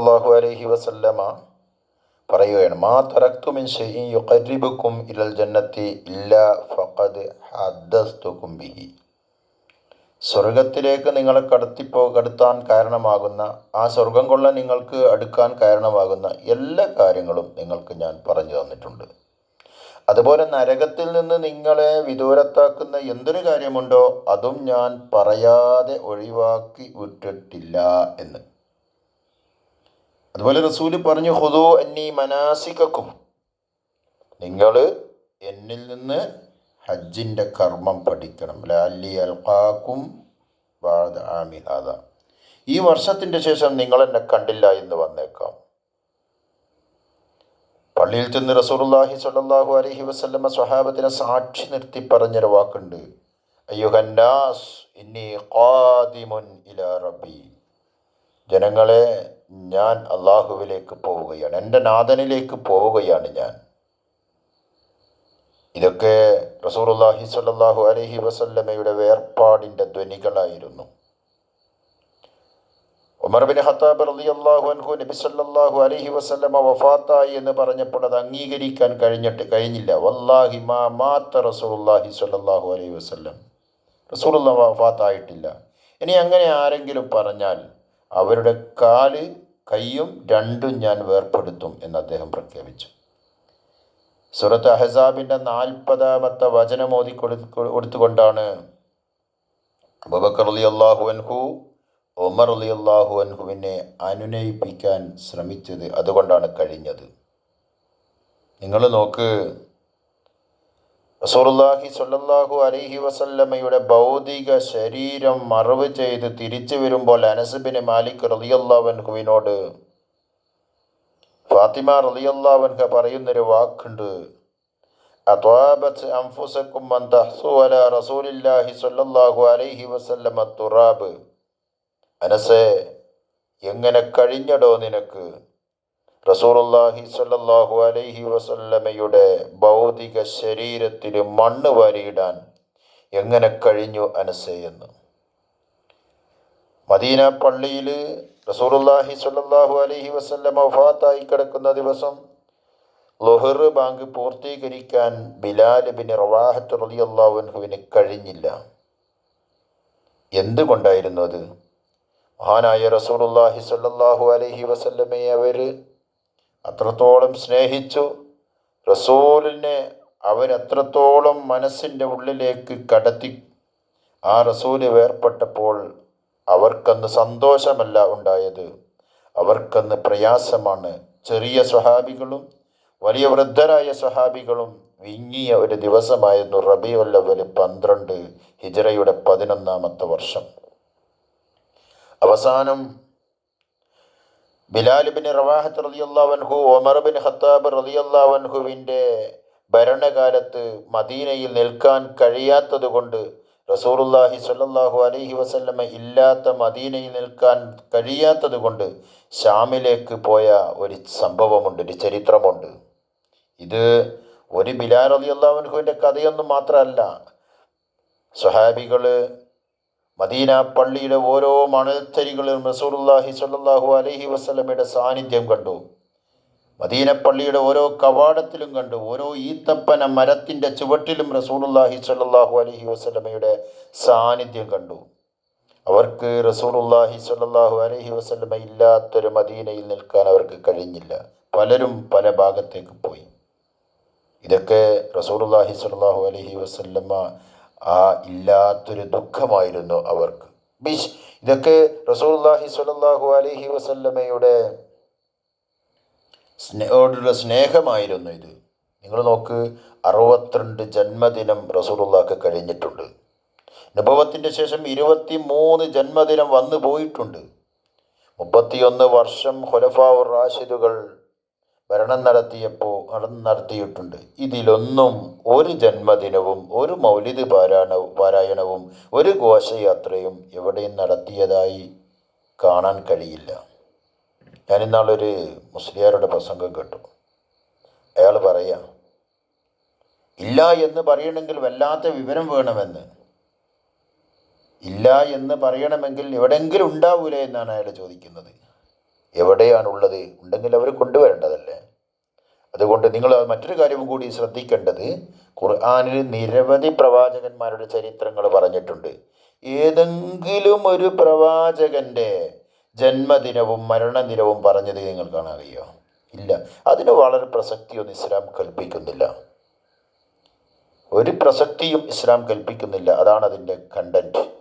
അള്ളാഹു അലഹി വസല്ലമ പറയുകയാണ് മാ തറക്തുമിൻ ഷെയ്യും ഷൈഇൻ യുഖർരിബുക്കും ഇലൽ ജന്നത്തി ഇല്ലാ ഫഖദ് ഹദ്ദസ്തുക്കും ബിഹി. സ്വർഗത്തിലേക്ക് നിങ്ങളെ കടത്തിപ്പോ കടത്താൻ കാരണമാകുന്ന ആ സ്വർഗം കൊള്ള നിങ്ങൾക്ക് അടുക്കാൻ കാരണമാകുന്ന എല്ലാ കാര്യങ്ങളും നിങ്ങൾക്ക് ഞാൻ പറഞ്ഞു തന്നിട്ടുണ്ട്. അതുപോലെ നരകത്തിൽ നിന്ന് നിങ്ങളെ വിദൂരത്താക്കുന്ന എന്തൊരു കാര്യമുണ്ടോ അതും ഞാൻ പറയാതെ ഒഴിവാക്കി വിട്ടിട്ടില്ല എന്ന്. അതുപോലെ റസൂൽ പറഞ്ഞു ഹുദു അന്നി മനാസിക്കും നിങ്ങൾ എന്നിൽ നിന്ന് ഹജ്ജിന്റെ കർമ്മം പഠിക്കണം. ലാലി അൽഖാക്കും ബാദ ആമി ഹാദ. ഈ വർഷത്തിന്റെ ശേഷം നിങ്ങൾ എന്നെ കണ്ടില്ല എന്ന് വന്നേക്കാം. പള്ളിയിൽ ചെന്ന് റസൂലുള്ളാഹി സ്വല്ലല്ലാഹു അലഹി വസല്ലമ സ്വഹാബത്തിനെ സാക്ഷി നിർത്തി പറഞ്ഞൊരു വാക്കുണ്ട്. അയ്യുഹന്നാസ് ഇന്നി ഖാദിമുൻ ഇല റബി ജനങ്ങളെ ഞാൻ അള്ളാഹുവിലേക്ക് പോവുകയാണ്. എന്റെ നാഥനിലേക്ക് പോവുകയാണ് ഞാൻ. ഇതൊക്കെ റസൂറുല്ലാഹി സ്വല്ലല്ലാഹു അലഹി വസല്ലമയുടെ വേർപാടിന്റെ ധ്വനികളായിരുന്നു. ഉമർ ബിൻ ഖത്താബ് റളിയല്ലാഹു അൻഹു നബി സല്ലാഹു അലൈഹി വസല്ലമ വഫാത്തായി എന്ന് പറഞ്ഞപ്പോൾ അത് അംഗീകരിക്കാൻ കഴിഞ്ഞിട്ട് കഴിഞ്ഞില്ല. വല്ലാഹി മാ മാത്ത റസൂലുള്ളാഹി സ്വല്ലല്ലാഹു അലൈഹി വസല്ലം. റസൂലുള്ള വഫാത്തായിട്ടില്ല. ഇനി അങ്ങനെ ആരെങ്കിലും പറഞ്ഞാൽ അവരുടെ കാൽ കൈയും രണ്ടും ഞാൻ വേർപ്പെടുത്തും എന്ന് അദ്ദേഹം പ്രഖ്യാപിച്ചു. സുറത്ത് അഹസാബിന്റെ നാൽപ്പതാമത്തെ വചനം ഓതി കൊടു കൊടുത്തുകൊണ്ടാണ് അബൂബക്കർ അലി അള്ളാഹു അൻഹു ഒമർ അലി അള്ളാഹു അൻഹുവിനെ അനുനയിപ്പിക്കാൻ ശ്രമിച്ചത്. അതുകൊണ്ടാണ് കഴിഞ്ഞത്. നിങ്ങൾ നോക്ക് റസൂലുള്ളാഹി സ്വല്ലല്ലാഹു അലൈഹി വസല്ലമയുടെ ഭൗതിക ശരീരം മറവ് ചെയ്ത് തിരിച്ചു വരുമ്പോൾ അനസുബിന് മാലിക് റലിയല്ലാവൻഹുവിനോട് ഫാത്തിമ റലിയല്ലാവൻഹ പറയുന്നൊരു വാക്കുണ്ട്. അത്വാബത്ത് അംഫുസക്കും അലാ റസൂലില്ലാഹി സ്വല്ലല്ലാഹു അലൈഹി വസല്ലമ തുറാബ്. അനസേ എങ്ങനെ കഴിഞ്ഞടോ നിനക്ക്? റസൂലുള്ളാഹി സ്വല്ലല്ലാഹു അലൈഹി വസല്ലമയുടെ ഭൗതിക ശരീരത്തിന് മണ്ണ് വാരിയിടാൻ എങ്ങനെ കഴിഞ്ഞു അനസേ എന്ന്. മദീന പള്ളിയിൽ റസൂറുല്ലാഹി സ്വല്ലല്ലാഹു അലൈഹി വസല്ലമ വഫാത്തായി കിടക്കുന്ന ദിവസം ലൊഹർ ബാങ്ക് പൂർത്തീകരിക്കാൻ ബിലാൽ ബിൻ റവാഹത്ത് റളിയല്ലാഹു അള്ളാഹുവിന് കഴിഞ്ഞില്ല. എന്തുകൊണ്ടായിരുന്നു അത്? മഹാനായ റസൂലുള്ളാഹി സല്ലാഹു അലൈഹി വസല്ലമയെ അവർ അത്രത്തോളം സ്നേഹിച്ചു. റസൂലിനെ അവരത്രത്തോളം മനസ്സിന്റെ ഉള്ളിലേക്ക് കടത്തി. ആ റസൂൽ വേർപ്പെട്ടപ്പോൾ അവർക്കന്ന് സന്തോഷമല്ല ഉണ്ടായത്. അവർക്കന്ന് പ്രയാസമാണ്. ചെറിയ സ്വഹാബികളും വലിയ വൃദ്ധരായ സ്വഹാബികളും വിങ്ങിയ ഒരു ദിവസമായിരുന്നു റബിയുല്ലവൽ പന്ത്രണ്ട് ഹിജറയുടെ പതിനൊന്നാമത്തെ വർഷം. അവസാനം ബിലാൽ ബിൻ റവാഹത്ത് റളിയല്ലാഹു ഒമർബിൻ ബിൻ ഖത്താബ് റളിയല്ലാഹുവിന്റെ ഭരണകാലത്ത് മദീനയിൽ നിൽക്കാൻ കഴിയാത്തത് കൊണ്ട് റസൂറുല്ലാഹി സ്വല്ലല്ലാഹു അലൈഹി വസല്ലമ ഇല്ലാത്ത മദീനയിൽ നിൽക്കാൻ കഴിയാത്തത് കൊണ്ട് ഷാമിലേക്ക് പോയ ഒരു സംഭവമുണ്ട് ഒരു ചരിത്രമുണ്ട്. ഇത് ഒരു ബിലാൽ അള്ളാഹുവിന്റെ കഥയൊന്നും മാത്രമല്ല. സ്വഹാബികൾ മദീന പള്ളിയുടെ ഓരോ മണൽത്തരികളിലും റസൂലുള്ളാഹി സ്വല്ലല്ലാഹു അലഹി വസ്ലമയുടെ സാന്നിധ്യം കണ്ടു. മദീന പള്ളിയുടെ ഓരോ കവാടത്തിലും കണ്ടു. ഓരോ ഈത്തപ്പന മരത്തിന്റെ ചുവട്ടിലും റസൂലുള്ളാഹി സ്വല്ലല്ലാഹു അലഹി വസ്ലമയുടെ സാന്നിധ്യം കണ്ടു. അവർക്ക് റസൂലുള്ളാഹി സ്വല്ലല്ലാഹു അലഹി വസ്ലമ ഇല്ലാത്തൊരു മദീനയിൽ നിൽക്കാൻ അവർക്ക് കഴിഞ്ഞില്ല. പലരും പല ഭാഗത്തേക്ക് പോയി. ഇതൊക്കെ റസൂലുള്ളാഹി സ്വല്ലല്ലാഹു അലഹി വസല്ലമ ആ ഇല്ലാത്തൊരു ദുഃഖമായിരുന്നു അവർക്ക്. ബിഷ് ഇതൊക്കെ റസൂലുള്ളാഹി സ്വല്ലല്ലാഹു അലഹി വസല്ലമയുടെ സ്നേഹോടുള്ള സ്നേഹമായിരുന്നു ഇത്. നിങ്ങൾ നോക്ക് അറുപത്തിരണ്ട് ജന്മദിനം റസൂലുള്ളാഹ്ക്ക് കഴിഞ്ഞിട്ടുണ്ട്. അനുഭവത്തിന്റെ ശേഷം ഇരുപത്തി മൂന്ന് ജന്മദിനം വന്നു പോയിട്ടുണ്ട് മുപ്പത്തിയൊന്ന് വർഷം ഖുലഫാവുർ റാഷിദുകൾ ഭരണം നടത്തിയപ്പോൾ നടത്തിയിട്ടുണ്ട്. ഇതിലൊന്നും ഒരു ജന്മദിനവും ഒരു മൗലിദ് പാരായണ പാരായണവും ഒരു ഘോഷയാത്രയും എവിടെയും നടത്തിയതായി കാണാൻ കഴിയില്ല. ഞാനിന്നാളൊരു മുസ്ലിയാരുടെ പ്രസംഗം കേട്ടു. അയാൾ പറയാ ഇല്ല എന്ന് പറയണമെങ്കിൽ വല്ലാത്ത വിവരം വേണമെന്ന്. ഇല്ല എന്ന് പറയണമെങ്കിൽ എവിടെയെങ്കിലും ഉണ്ടാവൂലേ എന്നാണ് അയാൾ ചോദിക്കുന്നത്. എവിടെയാണുള്ളത്? ഉണ്ടെങ്കിൽ അവർ കൊണ്ടുവരേണ്ടതല്ലേ? അതുകൊണ്ട് നിങ്ങൾ മറ്റൊരു കാര്യവും കൂടി ശ്രദ്ധിക്കേണ്ടത് ഖുർആാനിൽ നിരവധി പ്രവാചകന്മാരുടെ ചരിത്രങ്ങൾ പറഞ്ഞിട്ടുണ്ട്. ഏതെങ്കിലും ഒരു പ്രവാചകന്റെ ജന്മദിനവും മരണദിനവും പറഞ്ഞത് നിങ്ങൾ കാണാറിയോ ഇല്ല. അതിന് വളരെ പ്രസക്തിയൊന്നും ഇസ്ലാം കൽപ്പിക്കുന്നില്ല. ഒരു പ്രസക്തിയും ഇസ്ലാം കൽപ്പിക്കുന്നില്ല. അതാണ് അതിന്റെ കണ്ടന്റ്